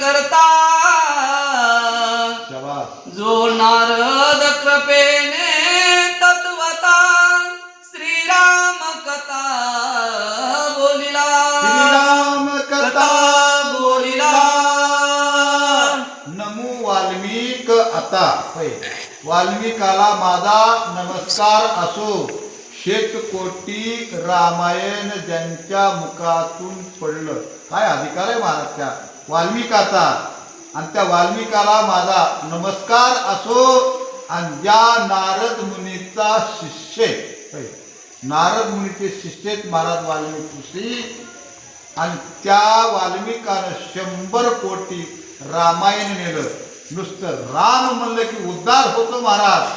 करता जो नारद कृपेने तत्वता. श्रीराम कथा बोलिला. श्रीराम कथा बोलिला. नमो वाल्मिक आता. वाल्मिकाला माझा नमस्कार असो. शेतकोटी रामायण ज्यांच्या मुखातून पडलं. काय अधिकार आहे महाराजच्या? वाल्मिकाचा. आणि त्या वाल्मिकाला माझा नमस्कार असो आणि ज्या नारद मुनीचा शिष्य. नारद मुनीचे शिष्येत महाराज वाल्मिक ऋषी आणि त्या वाल्मिकानं शंभर कोटी रामायण नेलं. नुसतं राम म्हणलं की उद्धार होतो महाराज.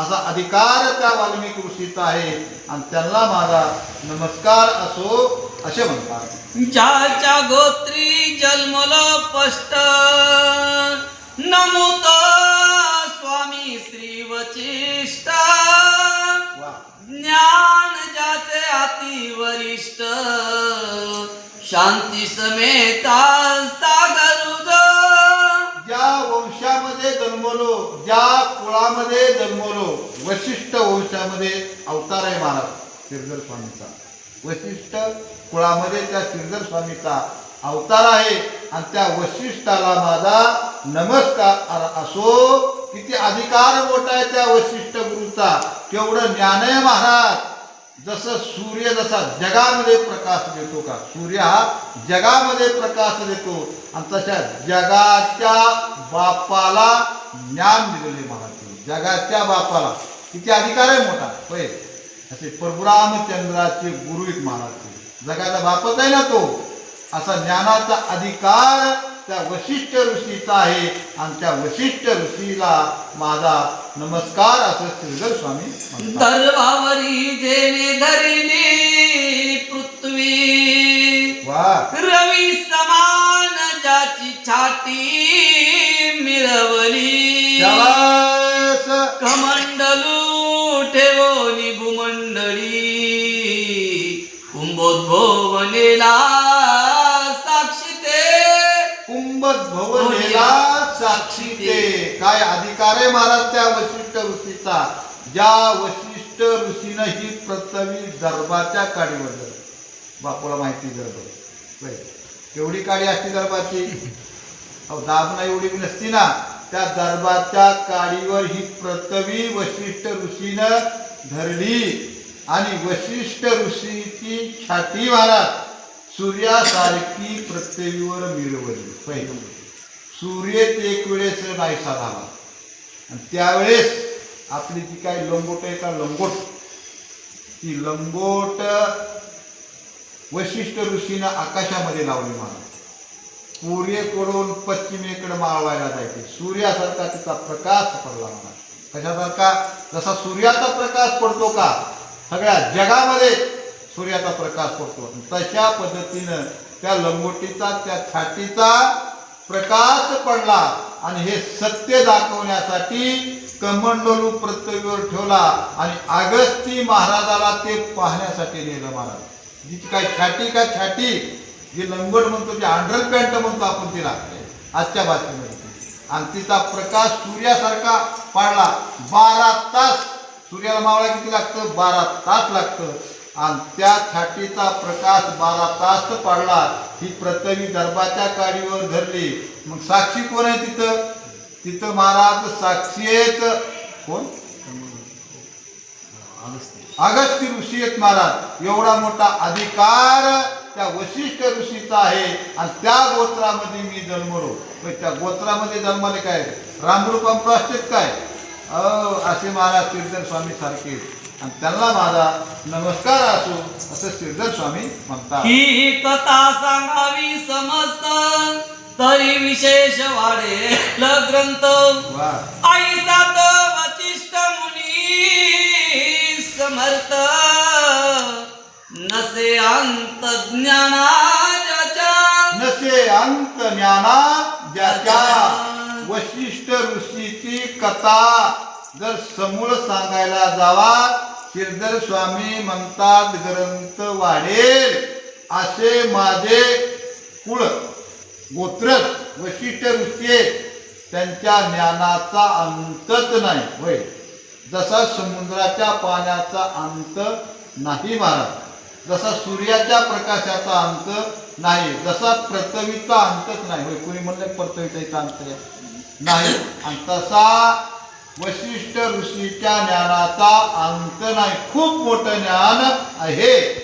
असा अधिकार त्या वाल्मिक ऋषीचा आहे. आणि त्यांना माझा नमस्कार असो असे म्हणतात. ज्याच्या गोत्री जन्मल पष्ट नमुत स्वामी श्री वचिष्ठ ज्ञान ज्याचे अति वरिष्ठ. शांती समेता सागरुग ज्या वंशामध्ये जन्मलो ज्या कुळामध्ये जन्मलो वशिष्ठ वंशामध्ये अवतार आहे महाराज शिरदर स्वामीचा. वशिष्ठ कुळामध्ये त्या श्रीधर स्वामीचा अवतार आहे. आणि त्या वशिष्ठाला माझा नमस्कार असो. किती अधिकार मोठा आहे त्या वशिष्ठ गुरुचा. केवढं ज्ञान आहे महाराज. जसं सूर्य जसा जगामध्ये प्रकाश देतो का? सूर्य हा जगामध्ये प्रकाश देतो. आणि तशा जगाच्या बापाला ज्ञान दिलेले महाराज. जगाच्या बापाला. किती अधिकार आहे मोठा? होय. असे परशुरामचंद्राचे गुरु आहेत महाराज जगाचा बापच आहे ना तो. असा ज्ञानाचा अधिकार त्या वशिष्ठ ऋषीचा आहे. आणि त्या वशिष्ठ ऋषीला माझा नमस्कार असं श्रीधर स्वामी. दर्भावरी जेने धरिली पृथ्वी. वा. रवी समान ज्याची छाती मिळवली. कमंडलू कुंभोद्भवनेला साक्षी ते. कुंभज भवनेला साक्षी ते. काय अधिकार आहे महाराज त्या वशिष्ठ ऋषीचा? ज्या वशिष्ठ ऋषीनं ही पृथ्वी दर्बाच्या काडीवर. बापूला माहिती दर्ब होय. केवढी काडी असते दर्बाची? अहो दाबना एवढी नसती ना. त्या दर्बाच्या काडीवर ही पृथ्वी वशिष्ठ ऋषीनं धरली. आणि वशिष्ठ ऋषीची छाती महाराज सूर्यासारखी पृथ्वीवर मिळवली पहिलं सूर्य एक वेळेस नाहीसा झाला. आणि त्यावेळेस आपली जी काही लंगोट आहे का लंगोट? ती लंगोट वशिष्ठ ऋषीनं आकाशामध्ये लावली मला पूर्वेकडून पश्चिमेकडे माळवायला जायचे. सूर्यासारखा तिचा प्रकाश पडला मला कशासारखा? जसा सूर्याचा प्रकाश पडतो का? सगळ्या जगामध्ये सूर्याचा प्रकाश पडतो. तशा पद्धतीनं त्या लंगोटीचा त्या छातीचा प्रकाश पडला आणि हे सत्य दाखवण्यासाठी कमंडलू पृथ्वीवर ठेवला आणि अगस्ती महाराजाला ते पाहण्यासाठी नेलं महाराज. जिची काय छाटी का छाटी जी लंगोट म्हणतो जी आंढर पॅन्ट म्हणतो आपण तिला. आजच्या बातमीमध्ये. आणि तिचा प्रकाश सूर्यासारखा पाडला. बारा तास. सूर्याला मावळा किती लागतं? बारा तास लागतं. आणि त्या छाटीचा प्रकाश बारा तास पाडला. ही पृथ्वी दर्बाच्या काडीवर धरली. मग साक्षी कोण आहे तिथं? तिथं महाराज साक्षी आहेत. कोण? अगस्त्य ऋषी आहेत महाराज. एवढा मोठा अधिकार त्या वशिष्ठ ऋषीचा आहे. आणि त्या गोत्रामध्ये मी जन्मलो. त्या गोत्रामध्ये जन्माले काय? रामरूपम प्राश्चित काय? अहो, असे महाराज कीर्तन स्वामी सारखे. आणि त्यांना माझा नमस्कार असो असं श्रीधर स्वामी म्हणतात. ही कथा सांगावी समस्त तरी विशेष वाढेल ग्रंथ. आई सात वचिष्ठ मुनी समर्थ. नसे अंत ज्ञानाच्या नसे अंत ज्ञाना ज्याच्या वशिष्ठ ऋषीची कथा. जर समूळ सांगायला जावा शिरदर स्वामी म्हणतात ग्रंथ वाढेल असे माझे कुळ गोत्र वशिष्ठ ऋषी त्यांच्या ज्ञानाचा अंतच नाही. होय. जसा समुद्राच्या पाण्याचा अंत नाही महाराज जसा सूर्याच्या प्रकाशाचा अंत नाही जसा प्रथवीचा अंतच नाही. होय कोणी म्हणलं प्रथवीचा अंत आहे? नाही. आणि तसा वशिष्ठ ऋषीच्या ज्ञानाचा अंत नाही. खूप मोठं ज्ञान आहे.